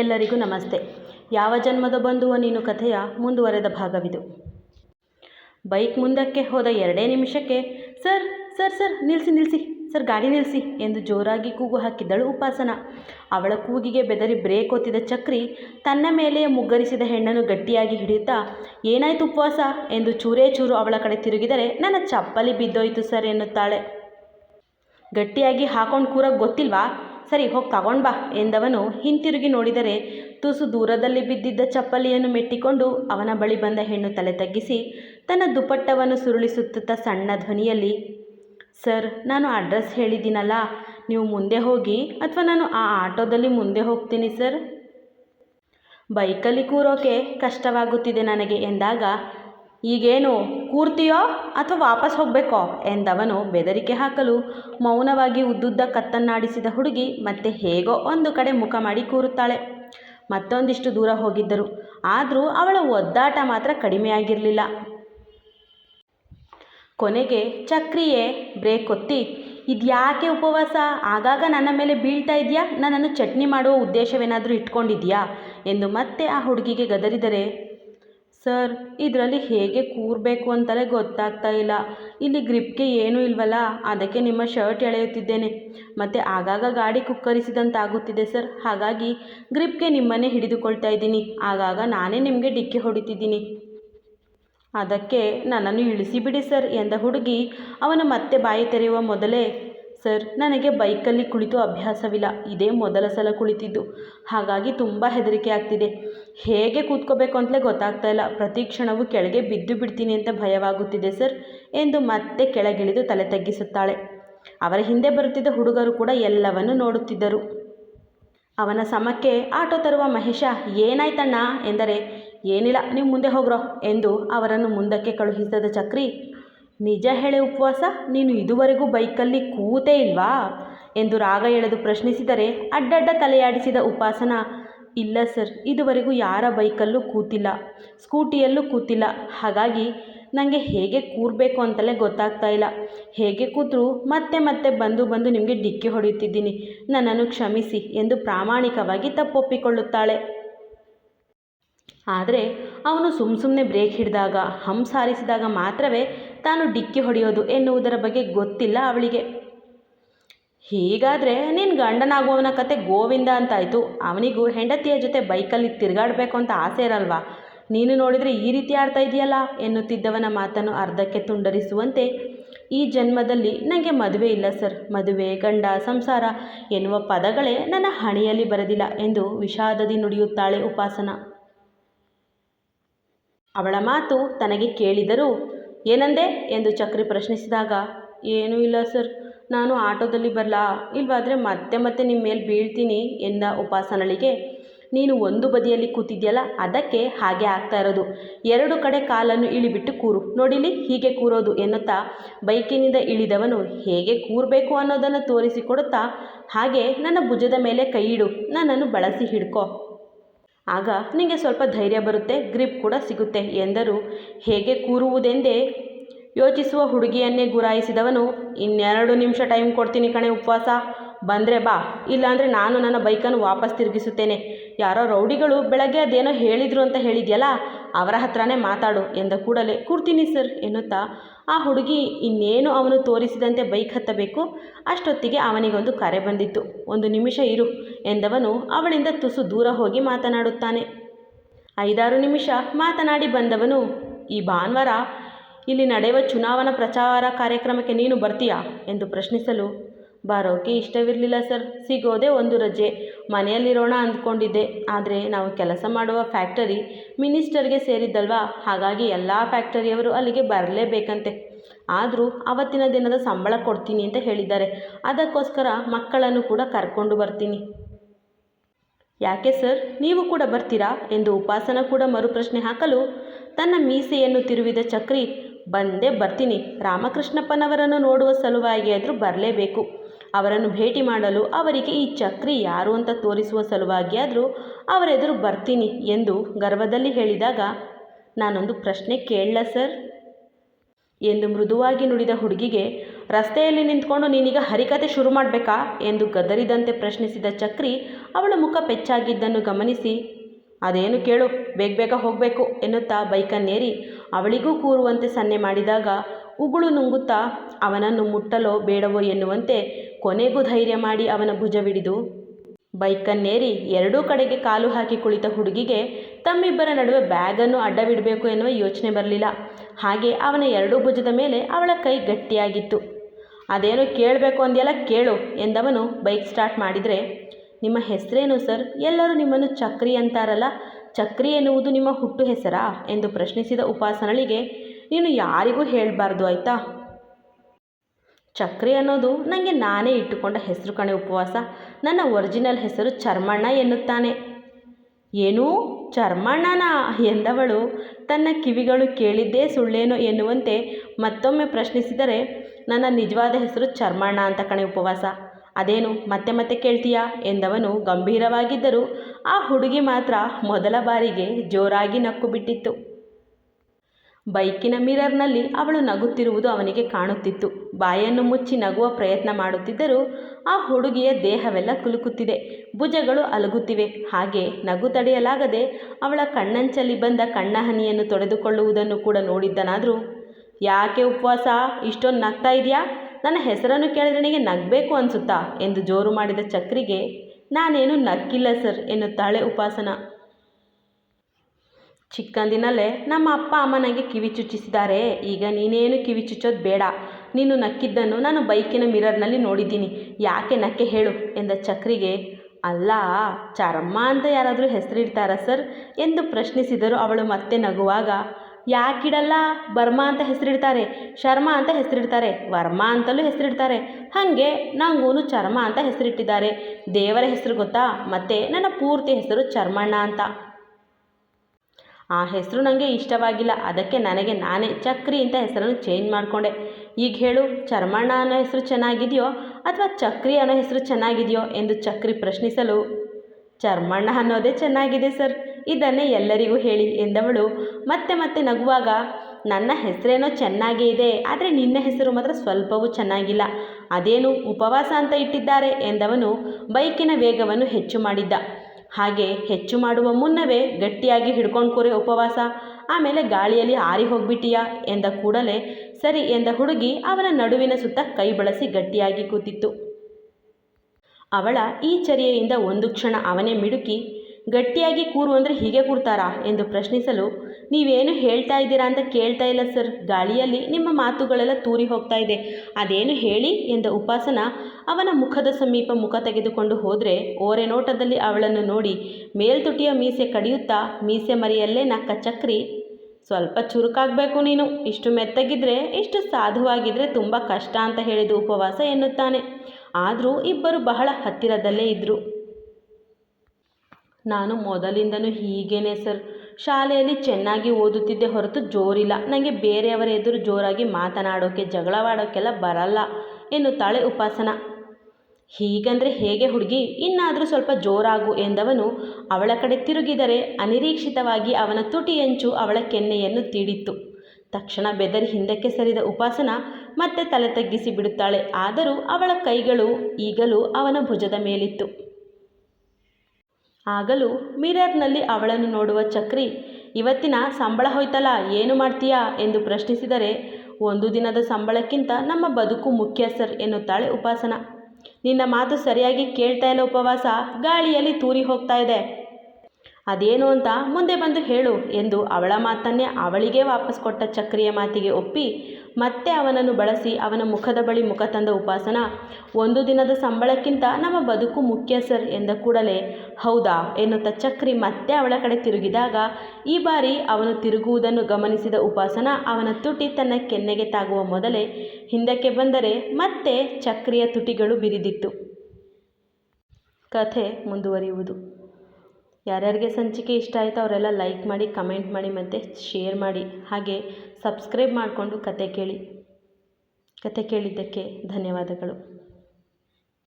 ಎಲ್ಲರಿಗೂ ನಮಸ್ತೆ. ಯಾವ ಜನ್ಮದ ಬಂಧುವ ನೀನು ಕಥೆಯ ಮುಂದುವರೆದ ಭಾಗವಿದು. ಬೈಕ್ ಮುಂದಕ್ಕೆ ಹೋದ ಎರಡೇ ನಿಮಿಷಕ್ಕೆ, ಸರ್ ಸರ್ ಸರ್ ನಿಲ್ಲಿಸಿ ನಿಲ್ಲಿಸಿ ಸರ್, ಗಾಡಿ ನಿಲ್ಲಿಸಿ ಎಂದು ಜೋರಾಗಿ ಕೂಗು ಹಾಕಿದ್ದಳು ಉಪಾಸನ. ಅವಳ ಕೂಗಿಗೆ ಬೆದರಿ ಬ್ರೇಕ್ ಒತ್ತಿದ ಚಕ್ರಿ ತನ್ನ ಮೇಲೆಯೇ ಮುಗ್ಗರಿಸಿದ ಹೆಣ್ಣನ್ನು ಗಟ್ಟಿಯಾಗಿ ಹಿಡಿಯುತ್ತಾ, ಏನಾಯ್ತು ಉಪವಾಸ? ಎಂದು ಚೂರೇ ಚೂರು ಅವಳ ಕಡೆ ತಿರುಗಿದರೆ, ನನ್ನ ಚಪ್ಪಲಿ ಬಿದ್ದೋಯ್ತು, ಸರ್, ಎನ್ನುತ್ತಾಳೆ. ಗಟ್ಟಿಯಾಗಿ ಹಾಕೊಂಡು ಕೂರ ಗೊತ್ತಿಲ್ವಾ? ಸರಿ ಹೋಗಿ ತಗೊಂಡು ಬಾ ಎಂದವನು ಹಿಂತಿರುಗಿ ನೋಡಿದರೆ ತುಸು ದೂರದಲ್ಲಿ ಬಿದ್ದಿದ್ದ ಚಪ್ಪಲಿಯನ್ನು ಮೆಟ್ಟಿಕೊಂಡು ಅವನ ಬಳಿ ಬಂದ ಹೆಣ್ಣು ತಲೆ ತಗ್ಗಿಸಿ ತನ್ನ ದುಪ್ಪಟ್ಟವನ್ನು ಸುರುಳಿಸುತ್ತಾ ಸಣ್ಣ ಧ್ವನಿಯಲ್ಲಿ, ಸರ್, ನಾನು ಅಡ್ರೆಸ್ ಹೇಳಿದ್ದೀನಲ್ಲ, ನೀವು ಮುಂದೆ ಹೋಗಿ ಅಥವಾ ನಾನು ಆ ಆಟೋದಲ್ಲಿ ಮುಂದೆ ಹೋಗ್ತೀನಿ, ಸರ್? ಬೈಕಲ್ಲಿ ಕೂರೋಕೆ ಕಷ್ಟವಾಗುತ್ತಿದೆ ನನಗೆ ಎಂದಾಗ ಈಗೇನು ಕೂರ್ತೀಯೋ ಅಥವಾ ವಾಪಸ್ ಹೋಗಬೇಕೋ ಎಂದವನು ಬೆದರಿಕೆ ಹಾಕಲು ಮೌನವಾಗಿ ಉದ್ದುದ್ದ ಕತ್ತನ್ನಾಡಿಸಿದ ಹುಡುಗಿ ಮತ್ತೆ ಹೇಗೋ ಒಂದು ಕಡೆ ಮುಖ ಮಾಡಿ ಕೂರುತ್ತಾಳೆ. ಮತ್ತೊಂದಿಷ್ಟು ದೂರ ಹೋಗಿದ್ದರು. ಆದರೂ ಅವಳ ಒದ್ದಾಟ ಮಾತ್ರ ಕಡಿಮೆಯಾಗಿರಲಿಲ್ಲ. ಕೊನೆಗೆ ಚಕ್ರಿಯೇ ಬ್ರೇಕ್ ಒತ್ತಿ, ಇದ್ಯಾಕೆ ಉಪವಾಸ? ಆಗಾಗ ನನ್ನ ಮೇಲೆ ಬೀಳ್ತಾ ಇದೆಯಾ? ನನ್ನನ್ನು ಚಟ್ನಿ ಮಾಡುವ ಉದ್ದೇಶವೇನಾದರೂ ಇಟ್ಕೊಂಡಿದ್ಯಾ? ಎಂದು ಮತ್ತೆ ಆ ಹುಡುಗಿಗೆ ಗದರಿದರೆ ಸರ್, ಇದರಲ್ಲಿ ಹೇಗೆ ಕೂರಬೇಕು ಅಂತಲೇ ಗೊತ್ತಾಗ್ತಾ ಇಲ್ಲ. ಇಲ್ಲಿ ಗ್ರಿಪ್ಗೆ ಏನೂ ಇಲ್ವಲ್ಲ, ಅದಕ್ಕೆ ನಿಮ್ಮ ಶರ್ಟ್ ಎಳೆಯುತ್ತಿದ್ದೇನೆ. ಮತ್ತು ಆಗಾಗ ಗಾಡಿ ಕುಕ್ಕರಿಸಿದಂತಾಗುತ್ತಿದೆ ಸರ್. ಹಾಗಾಗಿ ಗ್ರಿಪ್ಗೆ ನಿಮ್ಮನ್ನೇ ಹಿಡಿದುಕೊಳ್ತಾ ಇದ್ದೀನಿ. ಆಗಾಗ ನಾನೇ ನಿಮಗೆ ಡಿಕ್ಕಿ ಹೊಡಿತಿದ್ದೀನಿ. ಅದಕ್ಕೆ ನನ್ನನ್ನು ಇಳಿಸಿಬಿಡಿ ಸರ್ ಎಂದ ಹುಡುಗಿ ಅವನ ಮತ್ತೆ ಬಾಯಿ ತೆರೆಯುವ ಮೊದಲೇ, ಸರ್, ನನಗೆ ಬೈಕಲ್ಲಿ ಕುಳಿತು ಅಭ್ಯಾಸವಿಲ್ಲ. ಇದೇ ಮೊದಲ ಸಲ ಕುಳಿತಿದ್ದು. ಹಾಗಾಗಿ ತುಂಬ ಹೆದರಿಕೆ ಆಗ್ತಿದೆ. ಹೇಗೆ ಕೂತ್ಕೋಬೇಕು ಅಂತಲೇ ಗೊತ್ತಾಗ್ತಾ ಇಲ್ಲ. ಪ್ರತಿ ಕ್ಷಣವೂ ಕೆಳಗೆ ಬಿದ್ದು ಬಿಡ್ತೀನಿ ಅಂತ ಭಯವಾಗುತ್ತಿದೆ ಸರ್ ಎಂದು ಮತ್ತೆ ಕೆಳಗಿಳಿದು ತಲೆ ತಗ್ಗಿಸುತ್ತಾಳೆ. ಅವರ ಹಿಂದೆ ಬರುತ್ತಿದ್ದ ಹುಡುಗರು ಕೂಡ ಎಲ್ಲವನ್ನು ನೋಡುತ್ತಿದ್ದರು. ಅವನ ಸಮಕ್ಕೆ ಆಟೋ ತರುವ ಮಹೇಶ, ಏನಾಯ್ತಣ್ಣ? ಎಂದರೆ, ಏನಿಲ್ಲ, ನೀವು ಮುಂದೆ ಹೋಗ್ರೋ ಎಂದು ಅವರನ್ನು ಮುಂದಕ್ಕೆ ಕಳುಹಿಸಿದ ಚಕ್ರಿ, ನಿಜ ಹೇಳೆ ಉಪವಾಸ, ನೀನು ಇದುವರೆಗೂ ಬೈಕಲ್ಲಿ ಕೂತೇ ಇಲ್ವಾ? ಎಂದು ರಾಗ ಎಳೆದು ಪ್ರಶ್ನಿಸಿದರೆ ಅಡ್ಡಡ್ಡ ತಲೆಯಾಡಿಸಿದ ಉಪಾಸನ ಇಲ್ಲ ಸರ್, ಇದುವರೆಗೂ ಯಾರ ಬೈಕಲ್ಲೂ ಕೂತಿಲ್ಲ. ಸ್ಕೂಟಿಯಲ್ಲೂ ಕೂತಿಲ್ಲ. ಹಾಗಾಗಿ ನನಗೆ ಹೇಗೆ ಕೂರಬೇಕು ಅಂತಲೇ ಗೊತ್ತಾಗ್ತಾ ಇಲ್ಲ. ಹೇಗೆ ಕೂತರೂ ಮತ್ತೆ ಮತ್ತೆ ಬಂದು ಬಂದು ನಿಮಗೆ ಡಿಕ್ಕಿ ಹೊಡೆಯುತ್ತಿದ್ದೀನಿ. ನನ್ನನ್ನು ಕ್ಷಮಿಸಿ ಎಂದು ಪ್ರಾಮಾಣಿಕವಾಗಿ ತಪ್ಪೊಪ್ಪಿಕೊಳ್ಳುತ್ತಾಳೆ. ಆದರೆ ಅವನು ಸುಮ್ಮ ಸುಮ್ಮನೆ ಬ್ರೇಕ್ ಹಿಡಿದಾಗ ಹಂಸಾರಿಸಿದಾಗ ಮಾತ್ರವೇ ತಾನು ಡಿಕ್ಕಿ ಹೊಡೆಯೋದು ಎನ್ನುವುದರ ಬಗ್ಗೆ ಗೊತ್ತಿಲ್ಲ ಅವಳಿಗೆ. ಹೀಗಾದರೆ ನಿನ್ನ ಗಂಡನಾಗುವವನ ಕತೆ ಗೋವಿಂದ ಅಂತಾಯಿತು. ಅವನಿಗೂ ಹೆಂಡತಿಯ ಜೊತೆ ಬೈಕಲ್ಲಿ ತಿರುಗಾಡಬೇಕು ಅಂತ ಆಸೆ ಇರಲ್ವಾ? ನೀನು ನೋಡಿದರೆ ಈ ರೀತಿ ಆಡ್ತಾ ಇದೆಯಲ್ಲ? ಎನ್ನುತ್ತಿದ್ದವನ ಮಾತನ್ನು ಅರ್ಧಕ್ಕೆ ತುಂಡರಿಸುವಂತೆ, ಈ ಜನ್ಮದಲ್ಲಿ ನನಗೆ ಮದುವೆ ಇಲ್ಲ ಸರ್. ಮದುವೆ, ಗಂಡ, ಸಂಸಾರ ಎನ್ನುವ ಪದಗಳೇ ನನ್ನ ಹಣೆಯಲ್ಲಿ ಬರೆದಿಲ್ಲ ಎಂದು ವಿಷಾದದಿ ನುಡಿಯುತ್ತಾಳೆ ಉಪಾಸನ. ಅವಳ ಮಾತು ತನಗೆ ಕೇಳಿದರೂ, ಏನಂದೆ? ಎಂದು ಚಕ್ರಿ ಪ್ರಶ್ನಿಸಿದಾಗ, ಏನೂ ಇಲ್ಲ ಸರ್. ನಾನು ಆಟೋದಲ್ಲಿ ಬರಲಾ? ಇಲ್ಲವಾದ್ರೆ ಮತ್ತೆ ಮತ್ತೆ ನಿಮ್ಮ ಮೇಲೆ ಬೀಳ್ತೀನಿ ಎಂದ ಉಪಾಸನಳಿಗೆ. ನೀನು ಒಂದು ಬದಿಯಲ್ಲಿ ಕೂತಿದ್ಯಲ್ಲ, ಅದಕ್ಕೆ ಹಾಗೆ ಆಗ್ತಾ ಇರೋದು. ಎರಡು ಕಡೆ ಕಾಲನ್ನು ಇಳಿಬಿಟ್ಟು ಕೂರು. ನೋಡಿಲಿ ಹೀಗೆ ಕೂರೋದು ಎನ್ನುತ್ತಾ ಬೈಕಿನಿಂದ ಇಳಿದವನು ಹೇಗೆ ಕೂರಬೇಕು ಅನ್ನೋದನ್ನು ತೋರಿಸಿಕೊಡುತ್ತಾ ಹಾಗೆ ನನ್ನ ಭುಜದ ಮೇಲೆ ಕೈ ಇಡು ನನ್ನನ್ನು ಬಳಸಿ ಹಿಡ್ಕೋ. ಆಗ ನಿಮಗೆ ಸ್ವಲ್ಪ ಧೈರ್ಯ ಬರುತ್ತೆ, ಗ್ರಿಪ್ ಕೂಡ ಸಿಗುತ್ತೆ ಎಂದರು. ಹೇಗೆ ಕೂರುವುದೆಂದೇ ಯೋಚಿಸುವ ಹುಡುಗಿಯನ್ನೇ ಗುರಾಯಿಸಿದವನು ಇನ್ನೆರಡು ನಿಮಿಷ ಟೈಮ್ ಕೊಡ್ತೀನಿ ಕಣೆ ಉಪವಾಸ. ಬಂದರೆ ಬಾ, ಇಲ್ಲಾಂದರೆ ನಾನು ನನ್ನ ಬೈಕನ್ನು ವಾಪಸ್ ತಿರುಗಿಸುತ್ತೇನೆ. ಯಾರೋ ರೌಡಿಗಳು ಬೆಳಗ್ಗೆ ಅದೇನೋ ಹೇಳಿದರು ಅಂತ ಹೇಳಿದ್ಯಲ್ಲ, ಅವರ ಹತ್ರನೇ ಮಾತಾಡು ಎಂದ ಕೂಡಲೇ. ಕೂರ್ತೀನಿ ಸರ್ ಎನ್ನುತ್ತಾ, ಆ ಹುಡುಗಿ ಇನ್ನೇನು ಅವನು ತೋರಿಸಿದಂತೆ ಬೈಕ್ ಹತ್ತಬೇಕು? ಅಷ್ಟೊತ್ತಿಗೆ ಅವನಿಗೊಂದು ಕರೆ ಬಂದಿತ್ತು. ಒಂದು ನಿಮಿಷ ಇರು ಎಂದವನು ಅವಳಿಂದ ತುಸು ದೂರ ಹೋಗಿ ಮಾತನಾಡುತ್ತಾನೆ. ಐದಾರು ನಿಮಿಷ ಮಾತನಾಡಿ ಬಂದವನು, ಈ ಭಾನುವಾರ ಇಲ್ಲಿ ನಡೆಯುವ ಚುನಾವಣಾ ಪ್ರಚಾರ ಕಾರ್ಯಕ್ರಮಕ್ಕೆ ನೀನು ಬರ್ತೀಯಾ? ಎಂದು ಪ್ರಶ್ನಿಸಲು. ಬರೋಕೆ ಇಷ್ಟವಿರಲಿಲ್ಲ ಸರ್. ಸಿಗೋದೇ ಒಂದು ರಜೆ. ಮನೆಯಲ್ಲಿರೋಣ ಅಂದ್ಕೊಂಡಿದ್ದೆ. ಆದರೆ ನಾವು ಕೆಲಸ ಮಾಡುವ ಫ್ಯಾಕ್ಟರಿ ಮಿನಿಸ್ಟರ್ಗೆ ಸೇರಿದ್ದಲ್ವಾ? ಹಾಗಾಗಿ ಎಲ್ಲ ಫ್ಯಾಕ್ಟರಿಯವರು ಅಲ್ಲಿಗೆ ಬರಲೇಬೇಕಂತೆ. ಆದರೂ ಅವತ್ತಿನ ದಿನದ ಸಂಬಳ ಕೊಡ್ತೀನಿ ಅಂತ ಹೇಳಿದ್ದಾರೆ. ಅದಕ್ಕೋಸ್ಕರ ಮಕ್ಕಳನ್ನು ಕೂಡ ಕರ್ಕೊಂಡು ಬರ್ತೀನಿ. ಯಾಕೆ ಸರ್? ನೀವು ಕೂಡ ಬರ್ತೀರಾ? ಎಂದು ಉಪಾಸನ ಕೂಡ ಮರುಪ್ರಶ್ನೆ ಹಾಕಲು. ತನ್ನ ಮೀಸೆಯನ್ನು ತಿರುವಿದ ಚಕ್ರಿ ಬಂದೇ ಬರ್ತೀನಿ. ರಾಮಕೃಷ್ಣಪ್ಪನವರನ್ನು ನೋಡುವ ಸಲುವಾಗಿ ಆದರೂ ಬರಲೇಬೇಕು. ಅವರನ್ನು ಭೇಟಿ ಮಾಡಲು ಅವರಿಗೆ ಈ ಚಕ್ರಿ ಯಾರು ಅಂತ ತೋರಿಸುವ ಸಲುವಾಗಿ ಆದರೂ ಅವರೆದುರು ಬರ್ತೀನಿ ಎಂದು ಗರ್ವದಲ್ಲಿ ಹೇಳಿದಾಗ, ನಾನೊಂದು ಪ್ರಶ್ನೆ ಕೇಳಲ ಸರ್? ಎಂದು ಮೃದುವಾಗಿ ನುಡಿದ ಹುಡುಗಿಗೆ, ರಸ್ತೆಯಲ್ಲಿ ನಿಂತ್ಕೊಂಡು ನೀನೀಗ ಹರಿಕತೆ ಶುರು ಮಾಡಬೇಕಾ? ಎಂದು ಗದರಿದಂತೆ ಪ್ರಶ್ನಿಸಿದ ಚಕ್ರಿ ಅವಳ ಮುಖ ಪೆಚ್ಚಾಗಿದ್ದನ್ನು ಗಮನಿಸಿ, ಅದೇನು ಕೇಳು, ಬೇಗ ಬೇಗ ಹೋಗಬೇಕು ಎನ್ನುತ್ತಾ ಬೈಕನ್ನೇರಿ ಅವಳಿಗೂ ಕೂರುವಂತೆ ಸನ್ನೆ ಮಾಡಿದಾಗ ಉಗುಳು ನುಂಗುತ್ತಾ, ಅವನನ್ನು ಮುಟ್ಟಲೋ ಬೇಡವೋ ಎನ್ನುವಂತೆ ಕೊನೆಗೂ ಧೈರ್ಯ ಮಾಡಿ ಅವನ ಭುಜವಿಡಿದು, ಬೈಕನ್ನೇರಿ ಎರಡೂ ಕಡೆಗೆ ಕಾಲು ಹಾಕಿ ಕುಳಿತ ಹುಡುಗಿಗೆ ತಮ್ಮಿಬ್ಬರ ನಡುವೆ ಬ್ಯಾಗನ್ನು ಅಡ್ಡವಿಡಬೇಕು ಎನ್ನುವ ಯೋಚನೆ ಬರಲಿಲ್ಲ. ಹಾಗೆ ಅವನ ಎರಡೂ ಭುಜದ ಮೇಲೆ ಅವಳ ಕೈ ಗಟ್ಟಿಯಾಗಿತ್ತು. ಅದೇನು ಕೇಳಬೇಕು ಅಂದೆಲ್ಲ ಕೇಳು ಎಂದವನು ಬೈಕ್ ಸ್ಟಾರ್ಟ್ ಮಾಡಿದರೆ, ನಿಮ್ಮ ಹೆಸರೇನು ಸರ್? ಎಲ್ಲರೂ ನಿಮ್ಮನ್ನು ಚಕ್ರಿ ಅಂತಾರಲ್ಲ ಚಕ್ರಿ ಎನ್ನುವುದು ನಿಮ್ಮ ಹುಟ್ಟು ಹೆಸರಾ? ಎಂದು ಪ್ರಶ್ನಿಸಿದ ಉಪಾಸನಳಿಗೆ, ನೀನು ಯಾರಿಗೂ ಹೇಳಬಾರ್ದು ಆಯಿತಾ? ಚಕ್ರಿ ಅನ್ನೋದು ನನಗೆ ನಾನೇ ಇಟ್ಟುಕೊಂಡ ಹೆಸರು ಕಣೆ ಉಪವಾಸ. ನನ್ನ ಒರಿಜಿನಲ್ ಹೆಸರು ಚರ್ಮಣ್ಣ ಎನ್ನುತ್ತಾನೆ. ಏನೂ? ಚರ್ಮಣ್ಣನ? ಎಂದವಳು. ತನ್ನ ಕಿವಿಗಳು ಕೇಳಿದ್ದೇ ಸುಳ್ಳೇನೋ ಎನ್ನುವಂತೆ ಮತ್ತೊಮ್ಮೆ ಪ್ರಶ್ನಿಸಿದರೆ, ನನ್ನ ನಿಜವಾದ ಹೆಸರು ಚರ್ಮಣ್ಣ ಅಂತ ಕಣೆ ಉಪವಾಸ. ಅದೇನು ಮತ್ತೆ ಮತ್ತೆ ಕೇಳ್ತೀಯಾ ಎಂದವನು ಗಂಭೀರವಾಗಿದ್ದರೂ ಆ ಹುಡುಗಿ ಮಾತ್ರ ಮೊದಲ ಬಾರಿಗೆ ಜೋರಾಗಿ ನಕ್ಕು ಬಿಟ್ಟಿತ್ತು. ಬೈಕಿನ ಮಿರರ್ನಲ್ಲಿ ಅವಳು ನಗುತ್ತಿರುವುದು ಅವನಿಗೆ ಕಾಣುತ್ತಿತ್ತು. ಬಾಯನ್ನು ಮುಚ್ಚಿ ನಗುವ ಪ್ರಯತ್ನ ಮಾಡುತ್ತಿದ್ದರೂ ಆ ಹುಡುಗಿಯ ದೇಹವೆಲ್ಲ ಕುಲುಕುತ್ತಿದೆ. ಭುಜಗಳು ಅಲಗುತ್ತಿವೆ ಹಾಗೆ ನಗು ತಡೆಯಲಾಗದೆ ಅವಳ ಕಣ್ಣಂಚಲ್ಲಿ ಬಂದ ಕಣ್ಣಹನಿಯನ್ನು ತೊಡೆದುಕೊಳ್ಳುವುದನ್ನು ಕೂಡ ನೋಡಿದ್ದನಾದರೂ, ಯಾಕೆ ಉಪವಾಸ? ಇಷ್ಟೊಂದು ನಗ್ತಾ ಇದೆಯಾ? ನನ್ನ ಹೆಸರನ್ನು ಕೇಳಿದ್ರೆ ನನಗೆ ನಗಬೇಕು ಅನಿಸುತ್ತಾ? ಎಂದು ಜೋರು ಮಾಡಿದ ಚಕ್ರಿಗೆ, ನಾನೇನು ನಕ್ಕಿಲ್ಲ ಸರ್, ಎನ್ನುತ್ತಾಳೆ ಉಪಾಸನ. ಚಿಕ್ಕಂದಿನಲ್ಲೇ ನಮ್ಮ ಅಪ್ಪ ಅಮ್ಮ ನನಗೆ ಕಿವಿ ಚುಚ್ಚಿಸಿದ್ದಾರೆ ಈಗ ನೀನೇನು ಕಿವಿ ಚುಚ್ಚೋದು ಬೇಡ. ನೀನು ನಕ್ಕಿದ್ದನ್ನು ನಾನು ಬೈಕಿನ ಮಿರರ್ನಲ್ಲಿ ನೋಡಿದ್ದೀನಿ. ಯಾಕೆ ನಕ್ಕೆ ಹೇಳು? ಎಂದ ಚಕ್ರಿಗೆ, ಅಲ್ಲ ಚರ್ಮ ಅಂತ ಯಾರಾದರೂ ಹೆಸರಿಡ್ತಾರಾ ಸರ್? ಎಂದು ಪ್ರಶ್ನಿಸಿದರು ಅವಳು ಮತ್ತೆ ನಗುವಾಗ ಯಾಕಿಡಲ್ಲ ಬರ್ಮಾ ಅಂತ ಹೆಸರಿಡ್ತಾರೆ. ಶರ್ಮಾ ಅಂತ ಹೆಸರಿಡ್ತಾರೆ. ವರ್ಮಾ ಅಂತಲೂ ಹೆಸರಿಡ್ತಾರೆ. ಹಾಗೆ ನಂಗೂನು ಚರ್ಮ ಅಂತ ಹೆಸರಿಟ್ಟಿದ್ದಾರೆ. ದೇವರ ಹೆಸರು ಗೊತ್ತಾ? ಮತ್ತು ನನ್ನ ಪೂರ್ತಿ ಹೆಸರು ಚರ್ಮಣ್ಣ ಅಂತ. ಆ ಹೆಸರು ನನಗೆ ಇಷ್ಟವಾಗಿಲ್ಲ. ಅದಕ್ಕೆ ನನಗೆ ನಾನೇ ಚಕ್ರಿ ಅಂತ ಹೆಸರನ್ನು ಚೇಂಜ್ ಮಾಡಿಕೊಂಡೆ. ಈಗ ಹೇಳು, ಚರ್ಮಣ್ಣ ಅನ್ನೋ ಹೆಸರು ಚೆನ್ನಾಗಿದೆಯೋ ಅಥವಾ ಚಕ್ರಿ ಅನ್ನೋ ಹೆಸರು ಚೆನ್ನಾಗಿದೆಯೋ ಎಂದು ಚಕ್ರಿ ಪ್ರಶ್ನಿಸಲು? ಚರ್ಮಣ್ಣ ಅನ್ನೋದೇ ಚೆನ್ನಾಗಿದೆ ಸರ್. ಇದನ್ನೇ ಎಲ್ಲರಿಗೂ ಹೇಳಿ ಎಂದವಳು. ಮತ್ತೆ ಮತ್ತೆ ನಗುವಾಗ, ನನ್ನ ಹೆಸರೇನೋ ಚೆನ್ನಾಗೇ ಇದೆ, ಆದರೆ ನಿನ್ನ ಹೆಸರು ಮಾತ್ರ ಸ್ವಲ್ಪವೂ ಚೆನ್ನಾಗಿಲ್ಲ. ಅದೇನು ಉಪವಾಸ ಅಂತ ಇಟ್ಟಿದ್ದಾರೆ ಎಂದವನು ಬೈಕಿನ ವೇಗವನ್ನು ಹೆಚ್ಚು ಮಾಡಿದ್ದ. ಹಾಗೆ ಹೆಚ್ಚು ಮಾಡುವ ಮುನ್ನವೇ ಗಟ್ಟಿಯಾಗಿ ಹಿಡ್ಕೊಂಡು ಕೂರೆ ಉಪವಾಸ. ಆಮೇಲೆ ಗಾಳಿಯಲ್ಲಿ ಹಾರಿ ಹೋಗ್ಬಿಟ್ಟಿಯಾ ಎಂದ ಕೂಡಲೇ ಸರಿ ಎಂದ ಹುಡುಗಿ ಅವನ ನಡುವಿನ ಸುತ್ತ ಕೈ ಬಳಸಿ ಗಟ್ಟಿಯಾಗಿ ಕೂತಿತ್ತು. ಅವಳ ಈ ಚರ್ಯೆಯಿಂದ ಒಂದು ಕ್ಷಣ ಅವನೇ ಮಿಡುಕಿ ಗಟ್ಟಿಯಾಗಿ ಕೂರು ಅಂದರೆ ಹೀಗೆ ಕೂರ್ತಾರಾ ಎಂದು ಪ್ರಶ್ನಿಸಲು, ನೀವೇನು ಹೇಳ್ತಾ ಇದ್ದೀರಾ ಅಂತ ಕೇಳ್ತಾ ಇಲ್ಲ ಸರ್. ಗಾಳಿಯಲ್ಲಿ ನಿಮ್ಮ ಮಾತುಗಳೆಲ್ಲ ತೂರಿ ಹೋಗ್ತಾ ಇದೆ. ಅದೇನು ಹೇಳಿ ಎಂದ ಉಪಾಸನ, ಅವನ ಮುಖದ ಸಮೀಪ ಮುಖ ತೆಗೆದುಕೊಂಡು ಹೋದರೆ ಓರೆ ನೋಟದಲ್ಲಿ ಅವಳನ್ನು ನೋಡಿ ಮೇಲ್ತುಟಿಯ ಮೀಸೆ ಕಡಿಯುತ್ತಾ ಮೀಸೆ ಮರಿಯಲ್ಲೇ ನಕ್ಕ ಚಕ್ರಿ ಸ್ವಲ್ಪ ಚುರುಕಾಗಬೇಕು ನೀನು. ಇಷ್ಟು ಮೆತ್ತಗಿದ್ರೆ, ಇಷ್ಟು ಸಾಧುವಾಗಿದ್ದರೆ ತುಂಬ ಕಷ್ಟ ಅಂತ ಹೇಳಿದ ಉಪವಾಸ ಎನ್ನುತ್ತಾನೆ. ಆದರೂ ಇಬ್ಬರು ಬಹಳ ಹತ್ತಿರದಲ್ಲೇ ಇದ್ದರು ನಾನು ಮೊದಲಿಂದನೂ ಹೀಗೇನೆ ಸರ್. ಶಾಲೆಯಲ್ಲಿ ಚೆನ್ನಾಗಿ ಓದುತ್ತಿದ್ದೆ ಹೊರತು ಜೋರಿಲ್ಲ. ನನಗೆ ಬೇರೆಯವರ ಎದುರು ಜೋರಾಗಿ ಮಾತನಾಡೋಕ್ಕೆ ಜಗಳವಾಡೋಕ್ಕೆಲ್ಲ ಬರಲ್ಲ ಎನ್ನುತ್ತಾಳೆ ಉಪಾಸನ. ಹೀಗಂದರೆ ಹೇಗೆ ಹುಡುಗಿ? ಇನ್ನಾದರೂ ಸ್ವಲ್ಪ ಜೋರಾಗು ಎಂದವನು ಅವಳ ಕಡೆ ತಿರುಗಿದರೆ ಅನಿರೀಕ್ಷಿತವಾಗಿ ಅವನ ತುಟಿಯಂಚು ಅವಳ ಕೆನ್ನೆಯನ್ನು ತೀಡಿತ್ತು. ತಕ್ಷಣ ಬೆದರಿ ಹಿಂದಕ್ಕೆ ಸರಿದ ಉಪಾಸನ ಮತ್ತೆ ತಲೆ ತಗ್ಗಿಸಿ ಬಿಡುತ್ತಾಳೆ. ಆದರೂ ಅವಳ ಕೈಗಳು ಈಗಲೂ ಅವನ ಭುಜದ ಮೇಲಿತ್ತು. ಆಗಲೂ ಮಿರರ್ನಲ್ಲಿ ಅವಳನ್ನು ನೋಡುವ ಚಕ್ರಿ, ಇವತ್ತಿನ ಸಂಬಳ ಹೋಯ್ತಲ್ಲ, ಏನು ಮಾಡ್ತೀಯಾ? ಎಂದು ಪ್ರಶ್ನಿಸಿದರೆ, ಒಂದು ದಿನದ ಸಂಬಳಕ್ಕಿಂತ ನಮ್ಮ ಬದುಕು ಮುಖ್ಯ, ಸರ್, ಎನ್ನುತ್ತಾಳೆ ಉಪಾಸನ. ನಿನ್ನ ಮಾತು ಸರಿಯಾಗಿ ಕೇಳ್ತಾ ಇಲ್ಲ ಉಪವಾಸ, ಗಾಳಿಯಲ್ಲಿ ತೂರಿ ಹೋಗ್ತಾ ಇದೆ. ಅದೇನು ಅಂತ ಮುಂದೆ ಬಂದು ಹೇಳು ಎಂದು ಅವಳ ಮಾತನ್ನೇ ಅವಳಿಗೆ ವಾಪಸ್ ಕೊಟ್ಟ ಚಕ್ರಿಯ ಮಾತಿಗೆ ಒಪ್ಪಿ ಮತ್ತೆ ಅವನನ್ನು ಬಳಸಿ ಅವನ ಮುಖದ ಬಳಿ ಮುಖ ತಂದ ಉಪಾಸನ, ಒಂದು ದಿನದ ಸಂಬಳಕ್ಕಿಂತ ನಮ್ಮ ಬದುಕು ಮುಖ್ಯ ಸರ್ ಎಂದ ಕೂಡಲೇ, ಹೌದಾ ಎನ್ನುತ್ತ ಚಕ್ರಿ ಮತ್ತೆ ಅವಳ ಕಡೆ ತಿರುಗಿದಾಗ, ಈ ಬಾರಿ ಅವನು ತಿರುಗುವುದನ್ನು ಗಮನಿಸಿದ ಉಪಾಸನ ಅವನ ತುಟಿ ತನ್ನ ಕೆನ್ನೆಗೆ ತಾಗುವ ಮೊದಲೇ ಹಿಂದಕ್ಕೆ ಬಂದರೆ ಮತ್ತೆ ಚಕ್ರಿಯ ತುಟಿಗಳು ಬಿರಿದಿತ್ತು. ಕಥೆ ಮುಂದುವರಿಯುವುದು. ಯಾರ್ಯಾರಿಗೆ ಸಂಚಿಕೆ ಇಷ್ಟ ಆಯಿತು ಅವರೆಲ್ಲ ಲೈಕ್ ಮಾಡಿ ಕಮೆಂಟ್ ಮಾಡಿ ಮತ್ತು ಶೇರ್ ಮಾಡಿ. ಹಾಗೆ ಸಬ್ಸ್ಕ್ರೈಬ್ ಮಾಡಿಕೊಂಡು ಕತೆ ಕೇಳಿ, ಕತೆ ಕೇಳಿದ್ದಕ್ಕೆ ಧನ್ಯವಾದಗಳು.